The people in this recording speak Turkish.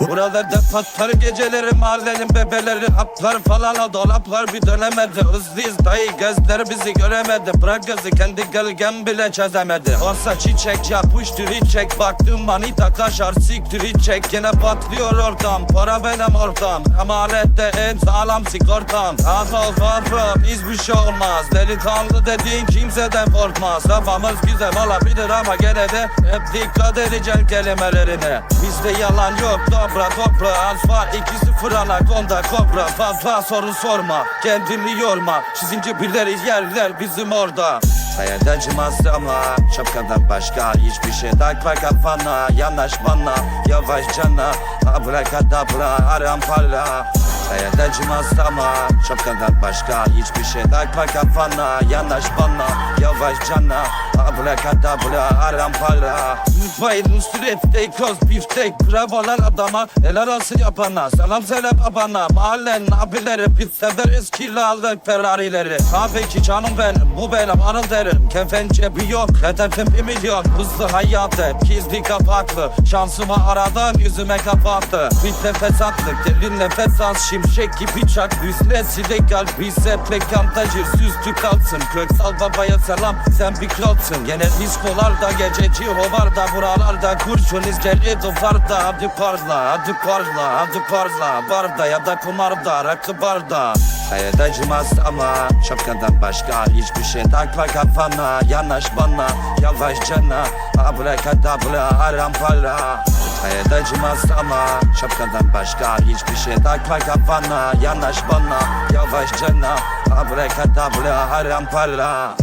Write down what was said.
Buralarda patlar geceleri mahallenin bebeleri Haplar falan o dolaplar bir dönemedi Hızlıyız dayı gözleri bizi göremedi. Bırak gözü kendi gölgem bile çözemedi. Olsa çiçek yapıştır içecek Baktım manita kaşar siktir içecek Yine patlıyor ortam para benim ortam. Emanette en sağlam sigortam. Az ol patron hiçbir şey olmaz. Delikanlı dediğin kimseden korkmaz. Kafamız güzel olabilir ama gene de Hep dikkat edeceksin kelimelerine Bizde yalan yok dobra dobra. Asfalt ikisi fırana konda kobra. Fazla soru sorma kendini yorma. Çizince birileri yerler bizim orada. Hayat acımaz ama şapkadan başka hiçbir şey takma kafana. Yanaş bana yavaş cana. Abrakadabra aram parla Hayat acımaz ama şapkadan başka. Hiçbir şey takma kafana Yanaş bana yavaş cana Abrakadabra aram parla Mutfağın sürekli koz biftek Bravolar adama. Helal olsun yapana Selam söyle babana. Mahallenin abileri biz severiz kiralık Ferrari'leri. Tabii ki canım benim bu benim anıl derim. Kefen cebi yok hedefim bir milyon. Hızlı hayat hep gizli kapaklı. Şansımı aradan yüzüme kapattı. Bitle fesatlık derin nefes az Şimşek gibi çak Düzle silek kalp bize plekantacır Süstü kalsın Köksal babaya selam sen bir kralsın. Gene diskolarda gececi hovarda Buralarda kurşun izgeli duvarda. Hadi parla hadi parla hadi parla. Barda ya da kumarda rakı barda Hayat acımaz ama şapkadan başka hiçbir şey takma kafana. Yanaş bana yavaş cana. Abrakadabra aram para Hayat acımaz ama şapkadan başka hiçbir şey takma kafana. Yanaş bana yavaş cana. Abrakadabra aram para